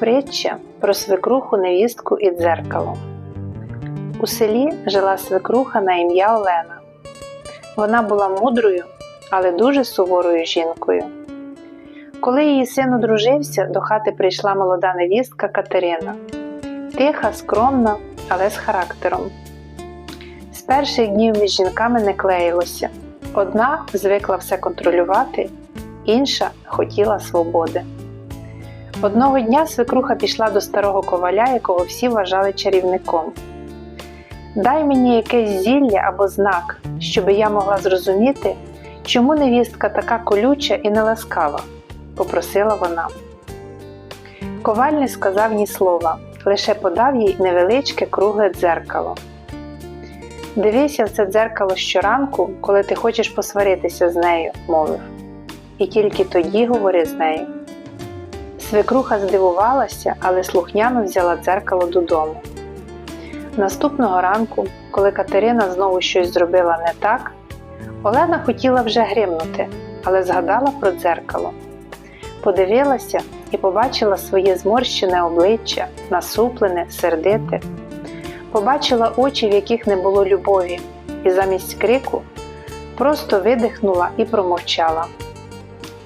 Притча про свекруху, невістку і дзеркало. У селі жила свекруха на ім'я Олена. Вона була мудрою, але дуже суворою жінкою. Коли її син одружився, до хати прийшла молода невістка Катерина. Тиха, скромна, але з характером. З перших днів між жінками не клеїлося. Одна звикла все контролювати, інша хотіла свободи. Одного дня свекруха пішла до старого коваля, якого всі вважали чарівником. Дай мені якесь зілля або знак, щоби я могла зрозуміти, чому невістка така колюча і неласкава, попросила вона. Коваль не сказав ні слова, лише подав їй невеличке кругле дзеркало. Дивися в це дзеркало щоранку, коли ти хочеш посваритися з нею, мовив, і тільки тоді говори з нею. Свекруха здивувалася, але слухняно взяла дзеркало додому. Наступного ранку, коли Катерина знову щось зробила не так, Олена хотіла вже гримнути, але згадала про дзеркало. Подивилася і побачила своє зморщене обличчя, насуплене, сердите. Побачила очі, в яких не було любові, і замість крику просто видихнула і промовчала.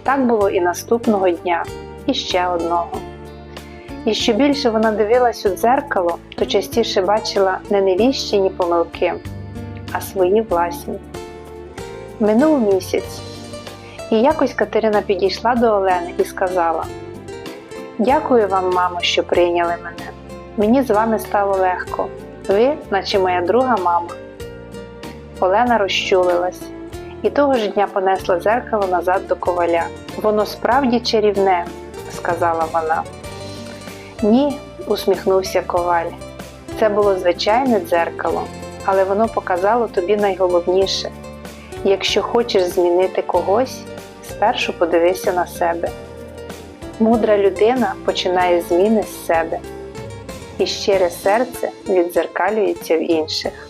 Так було і наступного дня і ще одного. І що більше вона дивилась у дзеркало, то частіше бачила не невіщені помилки, а свої власні. Минув місяць, і якось Катерина підійшла до Олени і сказала: Дякую вам, мамо, що прийняли мене. Мені з вами стало легко. Ви, наче моя друга мама. Олена розчулилась і того ж дня понесла дзеркало назад до коваля. Воно справді чарівне, сказала вона. Ні, усміхнувся коваль. Це було звичайне дзеркало, але воно показало тобі найголовніше. Якщо хочеш змінити когось, спершу подивися на себе. Мудра людина починає зміни з себе, і щире серце віддзеркалюється в інших.